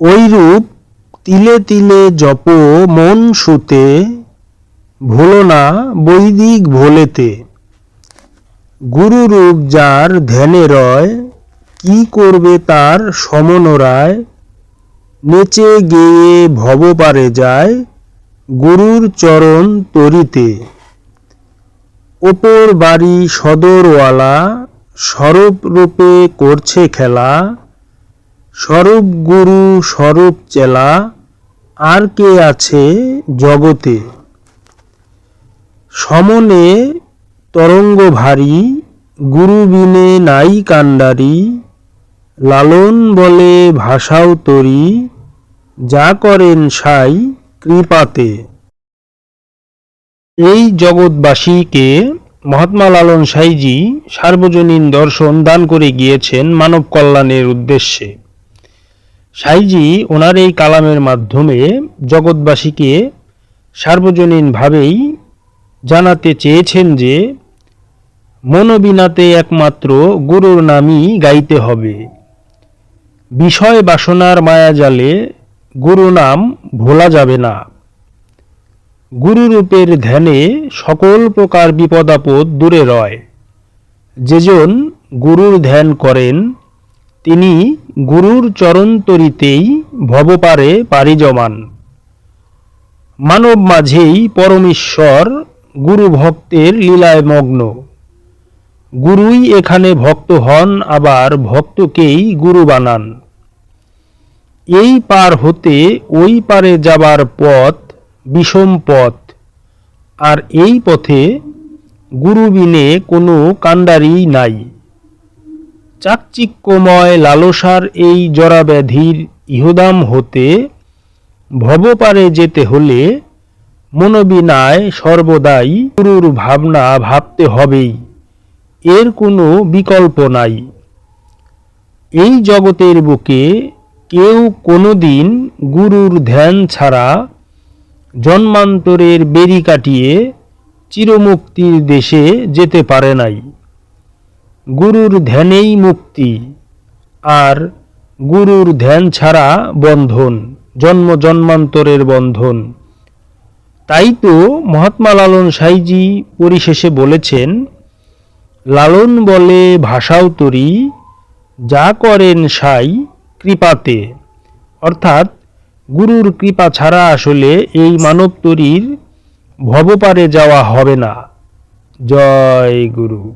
ঐরূপ তিলে তিলে জপ মন সুতে, ভুলো না বৈদিক ভোলেতে। গুরুরূপ যার ধ্যানে রয়, কি করবে তার সমনরায় নেচে গেয়ে ভবপারে যায়, গুরুর চরণ তরিতে। ওপর বাড়ি সদরওয়ালা, স্বরূপ রূপে করছে খেলা স্বরূপ গুরু, স্বরূপ চেলা, আর কে আছে জগতে? সমনে তরঙ্গ ভারী গুরু নাই কান্ডারি লালন বলে ভাষাও তরি, যা করেন সাই কৃপাতে। এই জগৎবাসীকে মহাত্মা লালন সাইজি সার্বজনীন দর্শন দান করে গিয়েছেন মানব কল্যাণের উদ্দেশ্যে। সাইজি ওনার এই কালামের মাধ্যমে জগৎবাসীকে সার্বজনীনভাবেই জানাতে চেয়েছেন যে মনোবিনাতে একমাত্র গুরুর নামই গাইতে হবে। বিষয় বাসনার মায়াজালে গুরু নাম ভোলা যাবে না। গুরুরূপের ধ্যানে সকল প্রকার বিপদাপদ দূরে রয়। যেজন গুরুর ধ্যান করেন, তিনি গুরুর চরণ চরণতরিতেই ভবপারে পারি জমান মানব মাঝেই পরমেশ্বর গুরু ভক্তের লীলায় মগ্ন। গুরুই এখানে ভক্ত হন, আবার ভক্তকেই গুরু বানান। এই পার হতে ওই পারে যাবার পথ বিষম পথ, আর এই পথে গুরু বিনে কোনো কাণ্ডারি নাই। চাকচিক্যময় লালসার এই জরাব্যাধির ইহদাম হতে ভবপারে যেতে হলে মনোবিনায় সর্বদাই গুরুর ভাবনা ভাবতে হবেই, এর কোনো বিকল্প নাই। এই জগতের বুকে কেউ কোনোদিন গুরুর ধ্যান ছাড়া জন্মান্তরের বেরি কাটিয়ে চিরমুক্তির দেশে যেতে পারে নাই। গুরুর ধ্যানেই মুক্তি, আর গুরুর ধ্যান ছাড়া বন্ধন, জন্ম জন্মান্তরের বন্ধন। তাই তো মহাত্মা লালন সাইজি পরিশেষে বলেছেন, লালন বলে ভাষাও তরি, যা করেন সাই কৃপাতে। অর্থাৎ গুরুর কৃপা ছাড়া আসলে এই মানব তরীর ভবপারে যাওয়া হবে না। জয় গুরু।